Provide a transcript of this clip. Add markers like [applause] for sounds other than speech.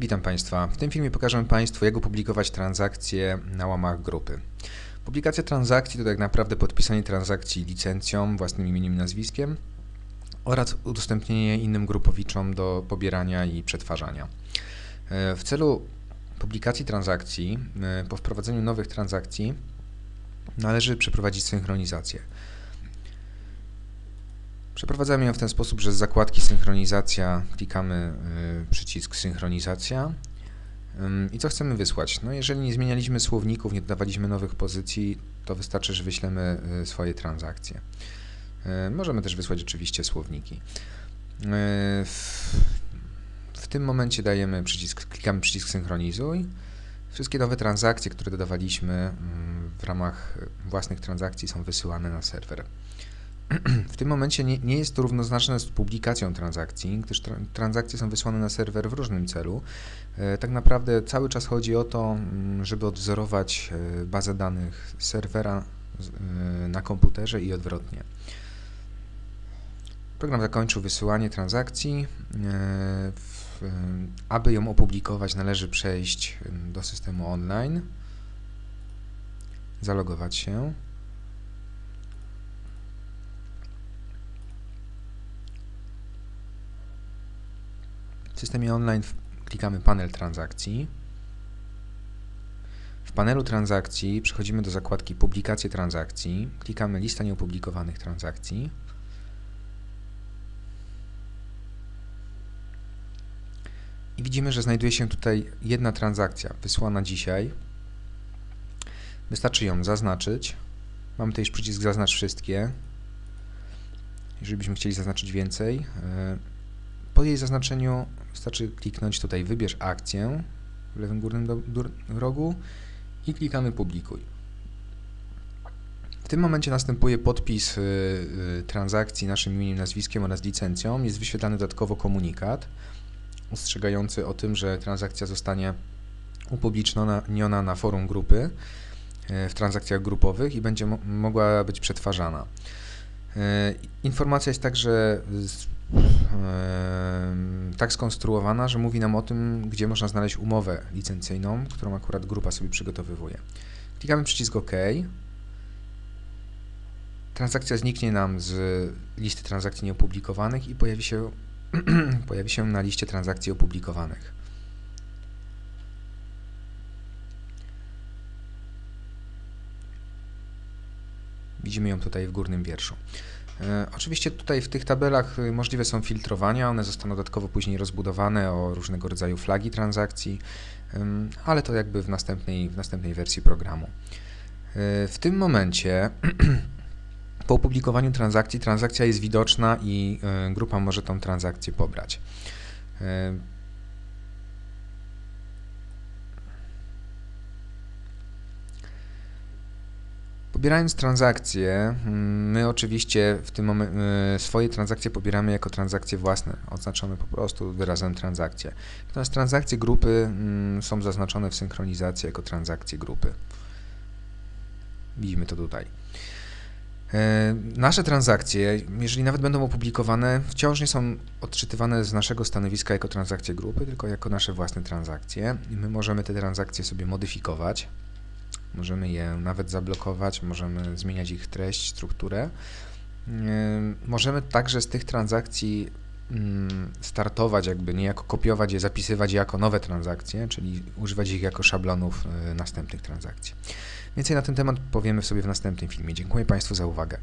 Witam Państwa. W tym filmie pokażę Państwu, jak opublikować transakcje na łamach grupy. Publikacja transakcji to tak naprawdę podpisanie transakcji licencją, własnym imieniem i nazwiskiem oraz udostępnienie innym grupowiczom do pobierania i przetwarzania. E, w celu publikacji transakcji, e, po wprowadzeniu nowych transakcji, należy przeprowadzić synchronizację. Przeprowadzamy ją w ten sposób, że z zakładki synchronizacja klikamy y, przycisk synchronizacja i co chcemy wysłać? No jeżeli nie zmienialiśmy słowników, nie dodawaliśmy nowych pozycji, to wystarczy, że wyślemy y, swoje transakcje. Y, możemy też wysłać oczywiście słowniki. W, w tym momencie dajemy przycisk, klikamy przycisk synchronizuj. Wszystkie nowe transakcje, które dodawaliśmy w ramach własnych transakcji są wysyłane na serwer. W tym momencie nie, nie, jest to równoznaczne z publikacją transakcji, gdyż tra transakcje są wysłane na serwer w różnym celu. E, tak naprawdę cały czas chodzi o to, mm, żeby odwzorować e, bazę danych serwera e, na komputerze i odwrotnie. Program zakończył wysyłanie transakcji. Aby ją opublikować, należy przejść do systemu online, zalogować się. W systemie online klikamy panel transakcji. W panelu transakcji przechodzimy do zakładki publikacje transakcji, klikamy lista nieopublikowanych transakcji. I widzimy, że znajduje się tutaj jedna transakcja wysłana dzisiaj. Wystarczy ją zaznaczyć. Mamy tutaj przycisk zaznacz wszystkie. Jeżeli byśmy chcieli zaznaczyć więcej, e, po jej zaznaczeniu wystarczy kliknąć tutaj wybierz akcję w lewym górnym rogu i klikamy publikuj. W tym momencie następuje podpis y, y, transakcji naszym imieniem, nazwiskiem oraz licencją. Jest wyświetlany dodatkowo komunikat ostrzegający o tym, że transakcja zostanie upubliczniona na forum grupy y, w transakcjach grupowych i będzie mogła być przetwarzana. Informacja jest także tak skonstruowana, że mówi nam o tym, gdzie można znaleźć umowę licencyjną, którą akurat grupa sobie przygotowywuje. Klikamy przycisk OK. Transakcja zniknie nam z listy transakcji nieopublikowanych i pojawi się, [clears throat] pojawi się na liście transakcji opublikowanych. Widzimy ją tutaj w górnym wierszu. E, oczywiście tutaj w tych tabelach y, możliwe są filtrowania, one zostaną dodatkowo później rozbudowane o różnego rodzaju flagi transakcji, ale to jakby w następnej, w następnej wersji programu. E, w tym momencie [clears throat] po opublikowaniu transakcji transakcja jest widoczna i e, grupa może tą transakcję pobrać. Pobierając transakcje, mm, my oczywiście w tym momencie swoje transakcje pobieramy jako transakcje własne, oznaczone po prostu wyrazem transakcje. Natomiast transakcje grupy mm, są zaznaczone w synchronizacji jako transakcje grupy. Widzimy to tutaj. E, nasze transakcje, jeżeli nawet będą opublikowane, wciąż nie są odczytywane z naszego stanowiska jako transakcje grupy, tylko jako nasze własne transakcje. I my możemy te transakcje sobie modyfikować. Możemy je nawet zablokować, możemy zmieniać ich treść, strukturę. Możemy także z tych transakcji mm, startować, jakby niejako kopiować je, zapisywać je jako nowe transakcje, czyli używać ich jako szablonów y, następnych transakcji. Więcej na ten temat powiemy sobie w następnym filmie. Dziękuję Państwu za uwagę.